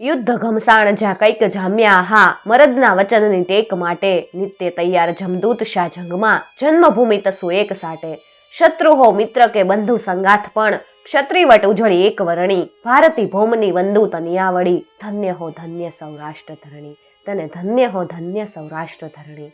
યુદ્ધ ઘમસાણ જ્યાં કંઈક જામ્યા, હા, મરદના વચનની ટેક માટે નિત્ય તૈયાર જમદૂત શાહ જંગમાં જન્મભૂમિ તસુ એક સાટે. શત્રુ હો મિત્ર કે બંધુ સંગાથ પણ ક્ષત્રિવટ ઉજળી એક વરણી. ભારતી ભૌમની વંદુ તનિયાવળી. ધન્ય હો ધન્ય સૌરાષ્ટ્ર ધરણી. તને ધન્ય હો ધન્ય સૌરાષ્ટ્ર ધરણી.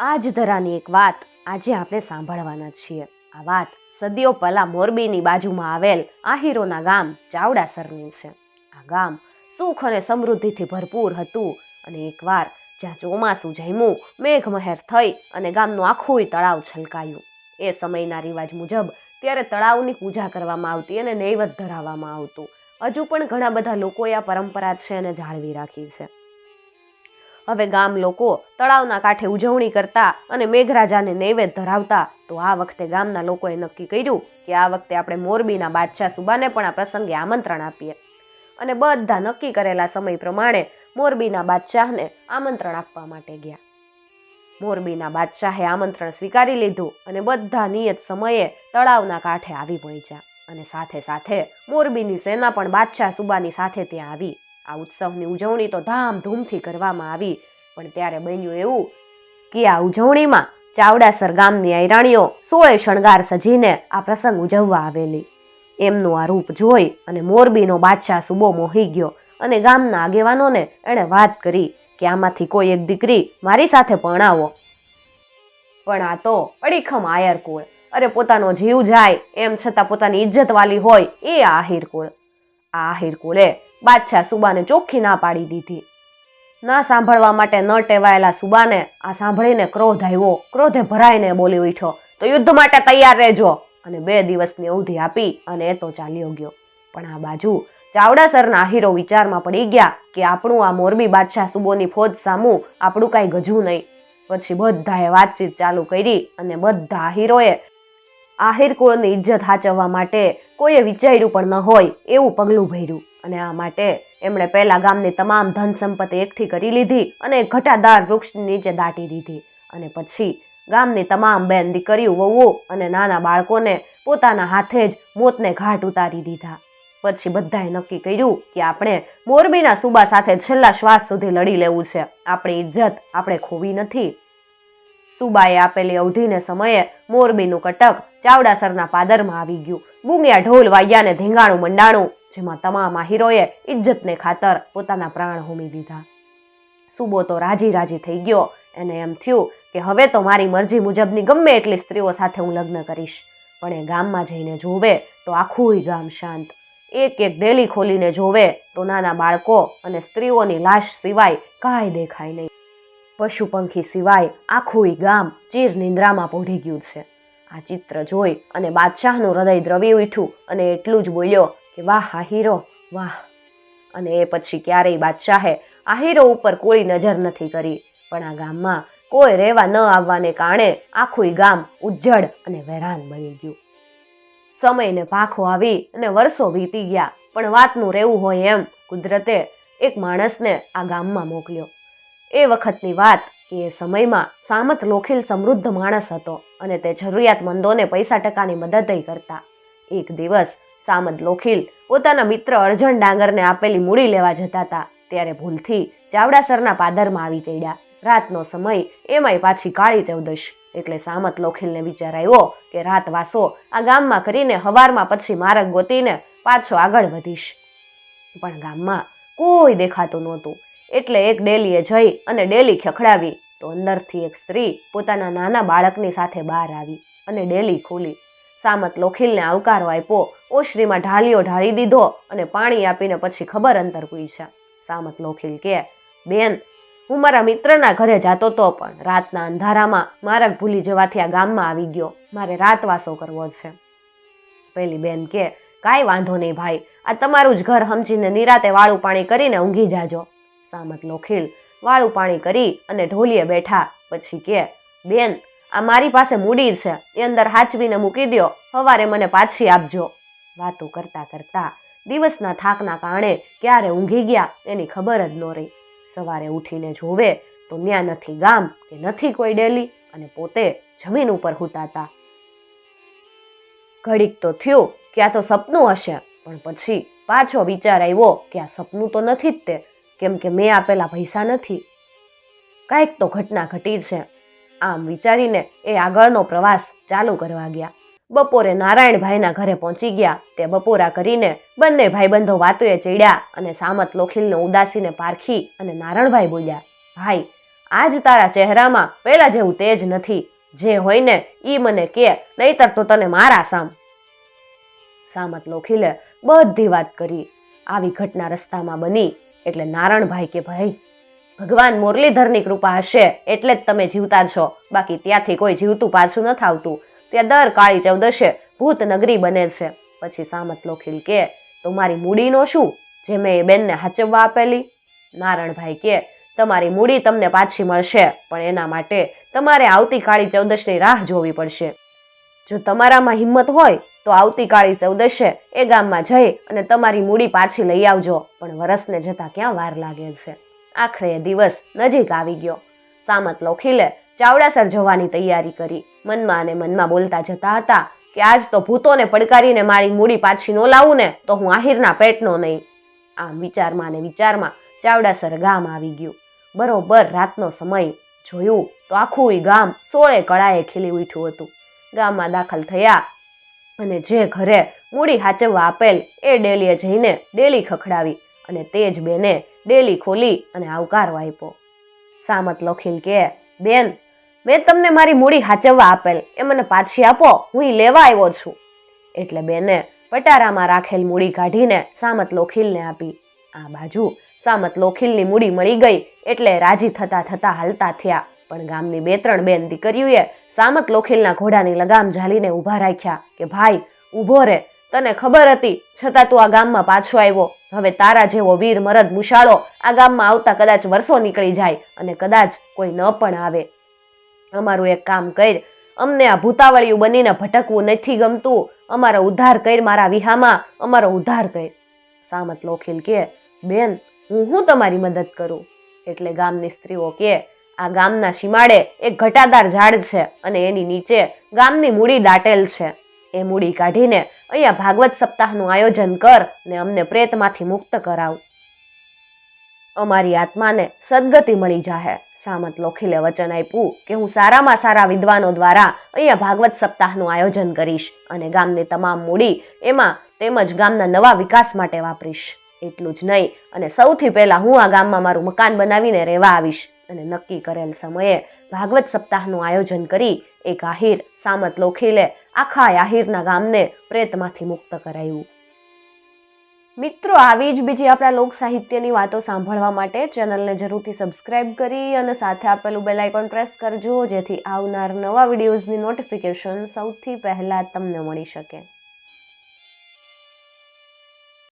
આજ ધરાની એક વાત આજે આપણે સાંભળવાના છીએ. આ વાત સદીઓ પહેલાં મોરબીની બાજુમાં આવેલ આહીરોના ગામ ચાવડાસરની છે. આ ગામ સુખ અને સમૃદ્ધિથી ભરપૂર હતું અને એકવાર જ્યાં ચોમાસું જમ્યું, મેઘમહેર થઈ અને ગામનું આખું તળાવ છલકાયું. એ સમયના રિવાજ મુજબ ત્યારે તળાવની પૂજા કરવામાં આવતી અને નૈવેદ્ય ધરાવવામાં આવતું. હજુ પણ ઘણા બધા લોકોએ આ પરંપરા છે અને જાળવી રાખી છે. હવે ગામ લોકો તળાવના કાંઠે ઉજવણી કરતા અને મેઘરાજાને નૈવેદ્ય ધરાવતા, તો આ વખતે ગામના લોકોએ નક્કી કર્યું કે આ વખતે આપણે મોરબીના બાદશાહ સુબાને પણ આ પ્રસંગે આમંત્રણ આપીએ. અને બધા નક્કી કરેલા સમય પ્રમાણે મોરબીના બાદશાહને આમંત્રણ આપવા માટે ગયા. મોરબીના બાદશાહે આમંત્રણ સ્વીકારી લીધું અને બધા નિયત સમયે તળાવના કાંઠે આવી પહોંચ્યા અને સાથે સાથે મોરબીની સેના પણ બાદશાહ સુબાની સાથે ત્યાં આવી. આ ઉત્સવની ઉજવણી તો ધામધૂમથી કરવામાં આવી, પણ ત્યારે બન્યું એવું કે આ ઉજવણીમાં ચાવડાસર ગામની અહીરાણીઓ સોળે શણગાર સજીને આ પ્રસંગ ઉજવવા આવેલી. એમનું આ રૂપ જોઈ અને મોરબીનો બાદશાહ સુબો મોહી ગયો અને ગામના આગેવાનોને એણે વાત કરી કે આમાંથી કોઈ એક દીકરી મારી સાથે પરણાવો. પણ આ તો અડીખમ આયર કુળ અરે પોતાનો જીવ જાય એમ છતાં પોતાની ઇજ્જત વાલી હોય એ આહિર કુળ આ આહિર કુળે બાદશાહ સુબાને ચોખ્ખી ના પાડી દીધી. ના સાંભળવા માટે ન ટેવાયેલા સુબાને આ સાંભળીને ક્રોધ આવ્યો. ક્રોધે ભરાઈને બોલી ઉઠ્યો, તો યુદ્ધ માટે તૈયાર રહેજો. અને બે દિવસની અવધિ આપી અને એ તો ચાલ્યો ગયો. પણ આ બાજુ ચાવડાસરના આહીરો વિચારમાં પડી ગયા કે આપણું આ મોરબી બાદશાહ સુબોની ફોજ સામું આપણું કાંઈ ગજવું નહીં. પછી બધાએ વાતચીત ચાલુ કરી અને બધા આહીરોએ આહિર કુળની ઇજ્જત હાચવવા માટે કોઈએ વિચાર્યું પણ ન હોય એવું પગલું ભર્યું. અને આ માટે એમણે પહેલાં ગામની તમામ ધન સંપત્તિ એકઠી કરી લીધી અને ઘટાદાર વૃક્ષની નીચે દાટી દીધી. અને પછી ગામની તમામ બેન દીકરીઓ, વહુઓ અને નાના બાળકોને પોતાના હાથે જ મોતને ઘાટ ઉતારી દીધા. પછી બધાએ નક્કી કર્યું કે આપણે મોરબીના સુબા સાથે છેલ્લા શ્વાસ સુધી લડી લેવું છે. આપણી ઇજ્જત આપણે ખોવી નથી. સુબાએ આપેલી અવધિને સમયે મોરબીનું કટક ચાવડાસરના પાદરમાં આવી ગયું. બુંગિયા ઢોલ વાગ્યા ને ધીંગાણું, મંડાણું, જેમાં તમામ આહીરોએ ઇજ્જતને ખાતર પોતાના પ્રાણ હોમી દીધા. સુબો તો રાજી રાજી થઈ ગયો. એને એમ થયું કે હવે તો મારી મરજી મુજબની ગમે એટલી સ્ત્રીઓ સાથે હું લગ્ન કરીશ. પણ એ ગામમાં જઈને જોવે તો આખું ગામ શાંત. એક એક ડેલી ખોલીને જોવે તો નાના બાળકો અને સ્ત્રીઓની લાશ સિવાય કાંઈ દેખાય નહીં. પશુ પંખી સિવાય આખું ગામ ચીર નિંદ્રામાં પોઢી ગયું છે. આ ચિત્ર જોઈ અને બાદશાહનું હૃદય દ્રવી ઉઠ્યું અને એટલું જ બોલ્યો કે વાહ આહીરો વાહ. અને એ પછી ક્યારેય બાદશાહે આહીરો ઉપર કોઈ નજર નથી કરી. પણ આ ગામમાં કોઈ રહેવા ન આવવાને કારણે આખું ગામ ઉજ્જડ અને વેરાન બની ગયું. સમયને પાખો આવી અને વર્ષો વીતી ગયા, પણ વાતનું રહેવું હોય એમ કુદરતે એક માણસને આ ગામમાં મોકલ્યો. એ વખતની વાત કે એ સમયમાં સામત લોખીલ સમૃદ્ધ માણસ હતો અને તે જરૂરિયાતમંદોને પૈસા ટકાની મદદ કરતા. એક દિવસ સામત લોખીલ પોતાના મિત્ર અર્જણ ડાંગરને આપેલી મૂડી લેવા જતા હતા ત્યારે ભૂલથી ચાવડાસરના પાદરમાં આવી ચડ્યા. રાતનો સમય એમાંય પાછી કાળી ચૌદશ. એટલે સામત લોખીલને વિચાર આવ્યો કે રાત વાસો, આ ગામમાં કરીને હવારમાં પછી માર્ગ ગોતીને પાછો આગળ વધીશ. પણ ગામમાં કોઈ દેખાતું નહોતું. એટલે એક ડેલીએ જઈ અને ડેલી ખખડાવી તો અંદરથી એક સ્ત્રી પોતાના નાના બાળકની સાથે બહાર આવી અને ડેલી ખોલી. સામત લોખીલને આવકારો આપ્યો, ઓશરીમાં ઢાળીઓ ઢાળી દીધો અને પાણી આપીને પછી ખબર અંતર પૂછ્યા. સામત લોખીલ કે, બેન હું મારા મિત્રના ઘરે જાતો તો પણ રાતના અંધારામાં માર્ગ ભૂલી જવાથી આ ગામમાં આવી ગયો. મારે રાતવાસો કરવો છે. પેલી બેન કે, કાંઈ વાંધો નહીં ભાઈ, આ તમારું જ ઘર સમજીને નિરાતે વાળું પાણી કરીને ઊંઘી જાજો. સામત લોખીલ વાળું પાણી કરી અને ઢોલીએ બેઠા. પછી કે, બેન, આ મારી પાસે મૂડી છે, એ અંદર હાચવીને મૂકી દ્યો, સવારે મને પાછી આપજો. વાતો કરતા કરતા દિવસના થાકના કારણે ક્યારે ઊંઘી ગયા એની ખબર જ ન રહી. સવારે ઉઠીને જોવે તો ત્યાં નથી ગામ કે નથી કોઈ ડેલી અને પોતે જમીન ઉપર હુતાતા. ઘડીક તો થયું કે આ તો સપનું હશે, પણ પછી પાછો વિચાર આવ્યો કે આ સપનું તો નથી જ તે, કેમ કે મેં આપેલા પૈસા નથી. કાંઈક તો ઘટના ઘટી છે. આમ વિચારીને એ આગળનો પ્રવાસ ચાલુ કરવા ગયા. બપોરે નારાયણભાઈના ઘરે પહોંચી ગયા. તે બપોરા કરીને બંને ભાઈબંધો વાતોએ ચડ્યા અને સામત લોખીલને ઉદાસીને પારખી અને નારાયણભાઈ બોલ્યા, ભાઈ, આજ તારા ચહેરામાં પહેલા જેવું તેજ નથી. જે હોય ને ઈ મને કે, નહીતર તો તને મારા સામ. સામત લોખીલે બધી વાત કરી. આવી ઘટના રસ્તામાં બની એટલે નારણભાઈ કે, ભાઈ, ભગવાન મુરલીધરની કૃપા હશે એટલે જ તમે જીવતા છો. બાકી ત્યાંથી કોઈ જીવતું પાછું નથી આવતું ત્યાં દર કાળી ચૌદશે, ભૂત નગરી બને છે. પછી સામત લોખીલ કે, તો મારી મૂડીનો શું? જે મેં એ બેનને હાચવવા આપેલી? નારણભાઈ કે, તમારી મૂડી તમને પાછી મળશે, પણ એના માટે તમારે આવતી કાળી ચૌદશની રાહ જોવી પડશે. જો તમારામાં હિંમત હોય, તો આવતીકાળી ચૌદશે એ ગામમાં જઈ અને તમારી મૂડી પાછી લઈ આવજો, પણ વરસને જતા ક્યાં વાર લાગે છે? આખરે દિવસ નજીક આવી ગયો. સામત લોખીલે ચાવડાસર જવાની તૈયારી કરી. મનમાં અને મનમાં બોલતા જતા હતા કે આજ તો ભૂતોને પડકારીને મારી મૂડી પાછી ન લાવું ને તો હું આહિરના પેટનો નહીં. આમ વિચારમાં ને વિચારમાં ચાવડાસર ગામ આવી ગયું. બરોબર રાતનો સમય. જોયું તો આખું ગામ સોળે કળાએ ખીલી ઉઠ્યું હતું. ગામમાં દાખલ થયા અને જે ઘરે મૂડી હાચવવા આપેલ એ ડેલીએ જઈને ડેલી ખખડાવી અને તે જ બેને ડેલી ખોલી અને આવકાર આપ્યો સામત લખીલ કે, બેન મેં તમને મારી મૂડી હાચવવા આપેલ. એ મને પાછી આપો, હું એ લેવા આવ્યો છું. એટલે બેને પટારામાં રાખેલ મૂડી કાઢીને સામત લોખીલને આપી. આ બાજુ સામત લોખીલની મૂડી મળી ગઈ એટલે રાજી થતા થતા હાલતા થયા. પણ ગામની બે ત્રણ બેન દીકરીઓએ સામત લોખીલના ઘોડાની લગામ ઝાલીને ઊભા રાખ્યા કે, ભાઈ, ઊભો રે. તને ખબર હતી છતાં તું આ ગામમાં પાછો આવ્યો. હવે તારા જેવો વીર મરદ મુશાળો આ ગામમાં આવતા કદાચ વર્ષો નીકળી જાય અને કદાચ કોઈ ન પણ આવે. અમારું એક કામ કર. અમને આ ભૂતાવળિયું બનીને ભટકવું નથી ગમતું. અમારો ઉદ્ધાર કર મારા વિહામાં. અમારો ઉદ્ધાર કર. સામત લોખીલ કે, બેન, હું હું તમારી મદદ કરું? એટલે ગામની સ્ત્રીઓ કે, આ ગામના સીમાડે એક ઘટાદાર ઝાડ છે અને એની નીચે ગામની મૂડી દાટેલ છે. એ મૂડી કાઢીને અહીંયા ભાગવત સપ્તાહનું આયોજન કર ને અમને પ્રેતમાંથી મુક્ત કરાવ. અમારી આત્માને સદગતિ મળી જાહે. સામત લોખીલે વચન આપ્યું કે હું સારામાં સારા વિદ્વાનો દ્વારા અહીંયા ભાગવત સપ્તાહનું આયોજન કરીશ અને ગામની તમામ મૂડી એમાં તેમજ ગામના નવા વિકાસ માટે વાપરીશ. એટલું જ નહીં, અને સૌથી પહેલાં હું આ ગામમાં મારું મકાન બનાવીને રહેવા આવીશ અને નક્કી કરેલ સમયે ભાગવત સપ્તાહનું આયોજન કરી એક આહિર, સામત લોખીલે આખા આહિરના ગામને પ્રેતમાંથી મુક્ત કરાયું. મિત્રો, આવી જ બીજી આપણા લોક સાહિત્યની વાતો સાંભળવા માટે ચેનલને જરૂરથી સબસ્ક્રાઇબ કરી અને સાથે આપેલું બેલ આઇકોન પ્રેસ કરજો, જેથી આવનાર નવા વિડીયોઝની નોટિફિકેશન સૌથી પહેલાં તમને મળી શકે.